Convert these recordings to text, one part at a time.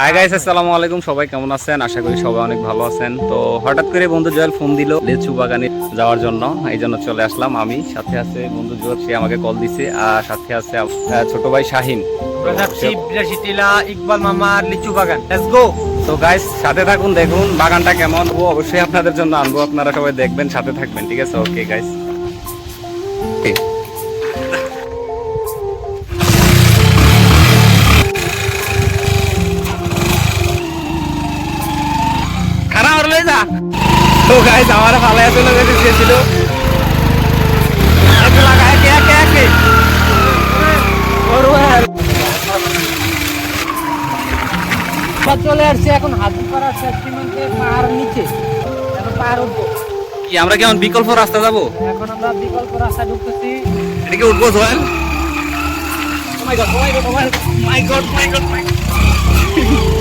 Hi guys আসসালামু আলাইকুম। সবাই কেমন আছেন? আশা করি সবাই অনেক ভালো আছেন। তো হঠাৎ করে বন্ধু জয়েল ফোন দিল লিচু বাগানে যাওয়ার জন্য এই জন্য চলে আসলাম আমি। সাথে আছে বন্ধু জোয়াল সে আমাকে কল দিছে। আর সাথে আছে ছোট ভাই শাহিন। ইকবাল মামার লিচু বাগান। লেটস গো তো গাইস সাথে থাকুন দেখুন বাগানটা কেমন। ও অবশ্যই আপনাদের জন্য আনব আপনারা সবাই দেখবেন সাথে থাকবেন ঠিক আছে? ওকে গাইস খারাপ তো গাইস আমার ফালায় চলে যেতে চেয়েছিল। আমরা চলে আসছি এখন শেষ পাহাড় নিচে এখন পাহাড় উঠবো। কি আমরা কেমন বিকল্প রাস্তা যাব? এখন আমরা বিকল্প রাস্তা ঢুকতেছি। উঠবো my god, my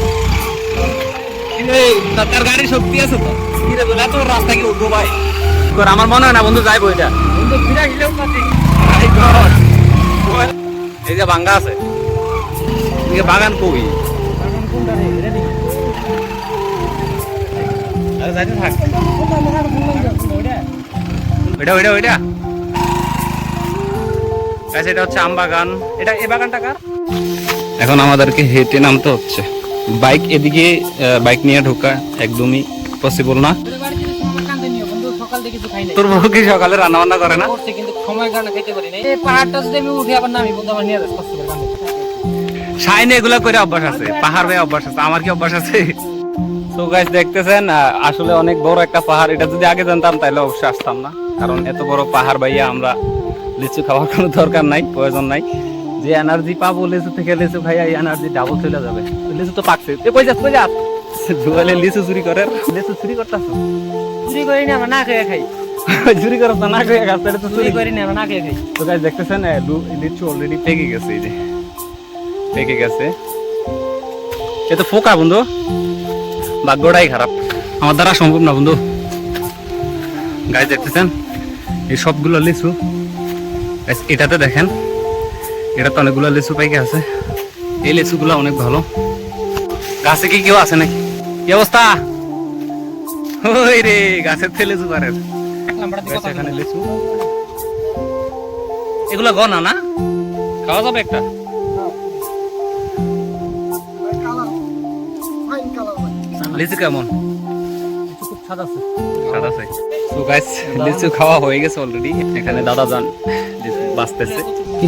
গাড়ির শক্তি আছে তো। রাস্তা কি ভাই? আমার মনে হয় না বন্ধু যাইবো এটা। এই যে আছে। বাগান যে ওইটা ওইটা ওইটা। এটা হচ্ছে আম বাগান। এটা বাগানটা এখন আমাদেরকে হেঁটে নামতে হচ্ছে। বাইক এদিকে বাইক নিয়ে ঢোকা একদমই পসিবল না। তোর বউ কি সকালে রান্না বান্না করে না? কিন্তু সময় কারণে খেতে পারি না এই পাহাড়টা যদি আমি উঠে আবার নামি বন্ধু আমার নিয়ে যাস কষ্ট করে সাইনে এগুলা করে অভ্যাস আছে। পাহাড় ভাই অভ্যাস আছে। আমার কি অভ্যাস আছে? তো গাইস দেখতেছেন আসলে অনেক বড় একটা পাহাড়। এটা যদি আগে জানতাম তাহলে অবশ্যই আসতাম না। কারণ এত বড় পাহাড় ভাইয়া আমরা লিচু খাওয়ার কোনো দরকার নাই প্রয়োজন নাই। যে এনার্জি পাবো লিচু থেকে লিচু খাইয়া এই এনার্জি ডাবল চলে যাবে। লিচু তো পাকছে। এ কই যাস কই যাস? জুয়ালে লিচু চুরি করে লিচু চুরি করতাছ? চুরি করি না না খেয়ে খাই। চুরি করছ না খাইয়া গাছ তো চুরি চুরি। করি না না খেয়ে খাই। তো গাইস দেখতেছেন লিচু অলরেডি পেকে গেছে এই যে। পেকে গেছে। এ তো ফোকা বন্ধু। ভাগ্যটাই খারাপ। আমার দ্বারা সম্ভব না বন্ধু। গাছ দেখতেছেন? এই সবগুলো লিচু এটাতে দেখেন। এটা তো অনেকগুলো লিচু পেকে আছে। এই লিচুগুলো অনেক ভালো। গাছে কি কেউ আছে নাকি? কি অবস্থা? ওই রে গাছের থেকে লিচু পারে এখানে লিচু। এগুলো গনা না? খাওয়া যাবে একটা? লিচু কেমন? খুব আছে। সাদা চাই তো গাইস লিচু খাওয়া হয়ে গেছে অলরেডি এখানে দাদা যান। বাঁচতেছে।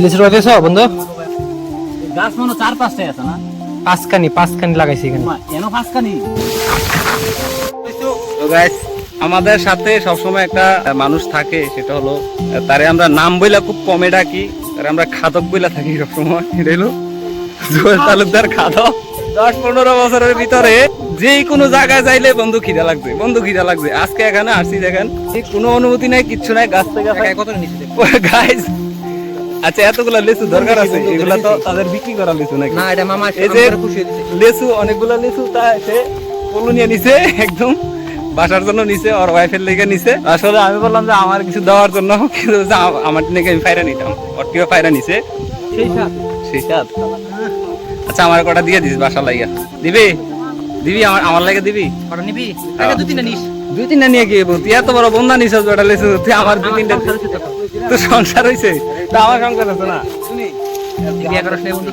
লিচু রয়েছে বন্ধু? গাছ মনে চার পাঁচটাই আছে না? পাঁচখানি পাঁচখানি লাগাইছি এখানে। এন পাঁচখানি? তো গাইস আমাদের সাথে সবসময় একটা মানুষ থাকে সেটা হলো তারে আমরা নাম বইলা খুব কমে ডাকি তারে আমরা খাদক বইলা থাকি সবসময় এটা হলো তালুকদার খাদক। দশ পনেরো বছরের ভিতরে যে কোনো জায়গায় যাইলে বন্ধু খিদা লাগবে বন্ধু খিদা লাগবে। আজকে এখানে আসছি দেখেন কোনো অনুমতি নাই কিচ্ছু নাই গাছ থেকে কত নিচে গাইস আচ্ছা এতগুলা লিচু দরকার আছে? এগুলা তো তাদের বিক্রি করা লিচু নাকি? না এটা মামা এই যে খুশি হয়ে দিছে। লেচু অনেকগুলো লেচু তা সে পলু নিয়ে নিছে একদম। বাসার জন্য নিছে ওর ওয়াইফের লেগে নিছে। আসলে আমি বললাম যে আমার কিছু দেওয়ার জন্য কিন্তু আমার নাকি আমি ফাইরা নিতাম। ওর টিও ফাইরা নিছে। সেই সাথ সেই সাথ আচ্ছা আমার কটা দিয়ে দিস বাসা লাগিয়া দিবি? দিবি আমার আমার লাগে দিবি? কটা নিবি? হ্যাঁ। দুই তিনটা নিস। দুই তিনটা নিয়ে তুই এত বড় বন্ধা নিছিস বেটা লেচু তুই আমার দুই তিনটা তো সংসার হইছে? তা আমার সংসার আছে না।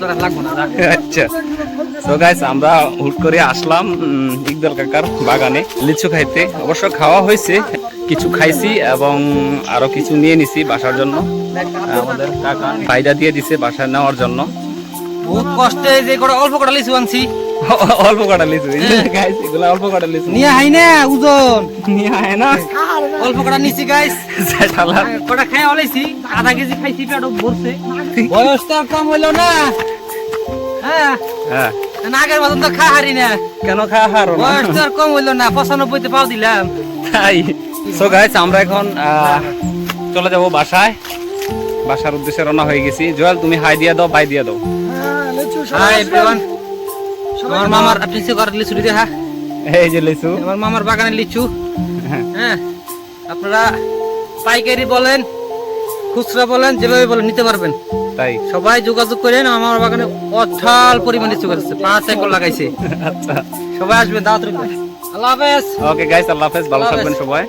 তোরা। আচ্ছা। তো গাইস আমরা হুট করে আসলাম ইকবাল কাকার বাগানে। লিচু খাইতে। অবশ্য খাওয়া হয়েছে কিছু খাইছি এবং আরও কিছু নিয়ে নিছি বাসার জন্য। আমাদের কাকা ফায়দা দিয়ে দিছে বাসায় নেওয়ার জন্য। বহুত কষ্টে যে কটা অল্প কটা লিচু আনছি। অল্প কটা লিচু। গাইস এগুলো অল্প কটা লিচু। নিয়ে হাই না ওজন নিয়ে আয় না। অল্প কটা নিছি গাইস শালা। কটা খাই অলাইছি আধা কেজি খাইছি পেট ভরছে। বয়সটা কম হইল না। হ্যাঁ। হ্যাঁ। না আগের মতন তো খা হারি না। কেন খাওয়া হারো না? বয়সটা আর কম হইল না পঁচানব্বইতে পাও দিলাম। তাই। সো গাইস আমরা এখন আহ, চলে যাব বাসায়। বাসার উদ্দেশ্যে রওনা হয়ে গেছি। জয়াল তুমি হাই দিয়া দাও বাই দিয়া দাও। হাই এভরিওয়ান আমার মামার আপনি করার লিচু দিতে হ্যাঁ? এই যে লিচু। আমার মামার বাগানের লিচু। হ্যাঁ। হ্যাঁ? আপনারা পাইকারি বলেন খুচরা বলেন যেভাবে বলেন নিতে পারবেন। তাই? সবাই যোগাযোগ করেন আমার বাগানে অঠাল পরিমাণে সুগার আছে পাঁচ একর লাগাইছে। আচ্ছা। সবাই আসবেন দাওয়াত আল্লাহ হাফেজ। ওকে গাইস আল্লাহ হাফেজ ভালো থাকবেন সবাই।